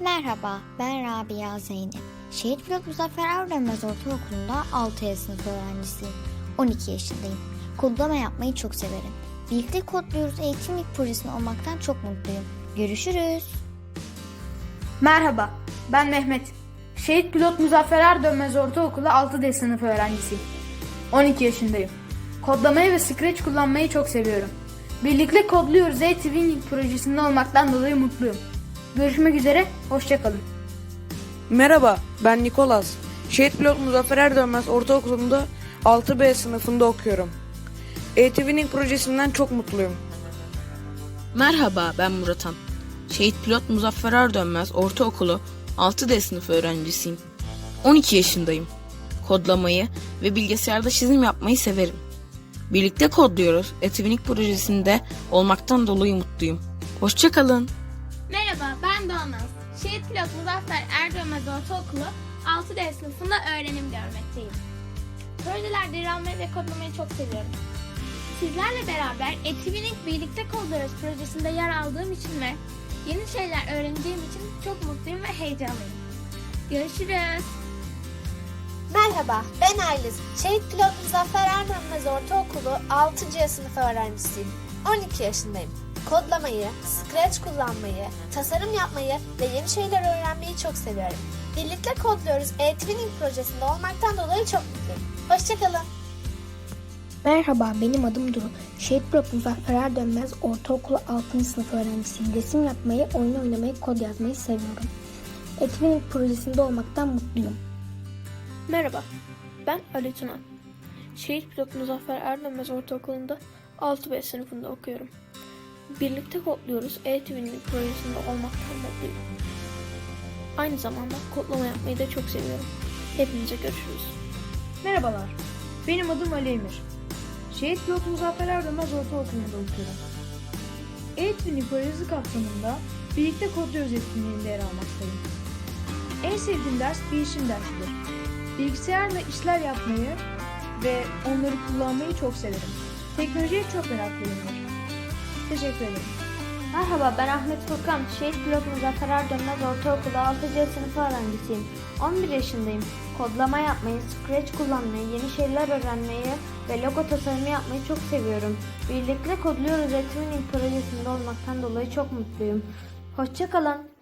Merhaba, ben Rabia Zeynep. Şehit Pilot Muzaffer Erdönmez Ortaokulu'nda 6 yaş sınıf öğrencisiyim. 12 yaşındayım. Kodlama yapmayı çok severim. Birlikte kodluyoruz eğitimlik projesinde olmaktan çok mutluyum. Görüşürüz. Merhaba, ben Mehmet. Şehit Pilot Muzaffer Erdönmez Ortaokulu 6D sınıf öğrencisiyim. 12 yaşındayım. Kodlamayı ve Scratch kullanmayı çok seviyorum. Birlikte kodluyoruz e-Twinning projesinde olmaktan dolayı mutluyum. Görüşmek üzere, hoşçakalın. Merhaba, ben Nikolas. Şehit Pilot Muzaffer Erdönmez Ortaokulu'nda 6B sınıfında okuyorum. E-Twinning projesinden çok mutluyum. Merhaba ben Muratan. Şehit Pilot Muzaffer Erdönmez Ortaokulu 6D sınıf öğrencisiyim. 12 yaşındayım. Kodlamayı ve bilgisayarda çizim yapmayı severim. Birlikte kodluyoruz. Etivinik projesinde olmaktan dolayı mutluyum. Hoşçakalın. Ben Doğanaz. Şehit Pilot Muzaffer Erdönmez Ortaokulu 6D sınıfında öğrenim görmekteyim. Projelerde RAM ve kodlamayı çok seviyorum. Sizlerle beraber Etivinik Birlikte Kodlarız projesinde yer aldığım için ve yeni şeyler öğreneceğim için çok mutluyum ve heyecanlıyım. Görüşürüz. Merhaba, ben Ayliz. Şehit Pilot Muzaffer Erdönmez Ortaokulu 6. sınıf öğrencisiyim. 12 yaşındayım. Kodlamayı, Scratch kullanmayı, tasarım yapmayı ve yeni şeyler öğrenmeyi çok seviyorum. Birlikte kodluyoruz e-Twinning projesinde olmaktan dolayı çok mutluyum. Hoşçakalın. Merhaba, benim adım Duru. Şehit Pilot Muzaffer Erdönmez Ortaokulu 6. sınıf öğrencisiyim. Resim yapmayı, oyun oynamayı, kod yazmayı seviyorum. Etkinlik projesinde olmaktan mutluyum. Merhaba, ben Ali Tuna. Şehit Pilot Muzaffer Erdönmez Ortaokulu'nda 6B sınıfında okuyorum. Birlikte kodluyoruz e-Twinning projesinde olmaktan mutluyum. Aynı zamanda kodlama yapmayı da çok seviyorum. Hepinize görüşürüz. Merhabalar, benim adım Ali Emir. Şehit Pilot Muzaffer Erdönmez Ortaokulu'nda okuyorum. E-Twinning projesi kapsamında birlikte kodluyoruz etkinliğinde yer almaktayım. En sevdiğim ders bilişim dersidir. Bilgisayarla işler yapmayı ve onları kullanmayı çok severim. Teknolojiye çok meraklıyımdır. Teşekkür ederim. Merhaba ben Ahmet Furkan. Şehit Pilot Muzaffer Erdönmez Ortaokulu 6C sınıfı öğrencisiyim. 11 yaşındayım. Kodlama yapmayı, Scratch kullanmayı, yeni şeyler öğrenmeyi ve logo tasarımı yapmayı çok seviyorum. Birlikte kodluyoruz Etwining projesinde olmaktan dolayı çok mutluyum. Hoşçakalın.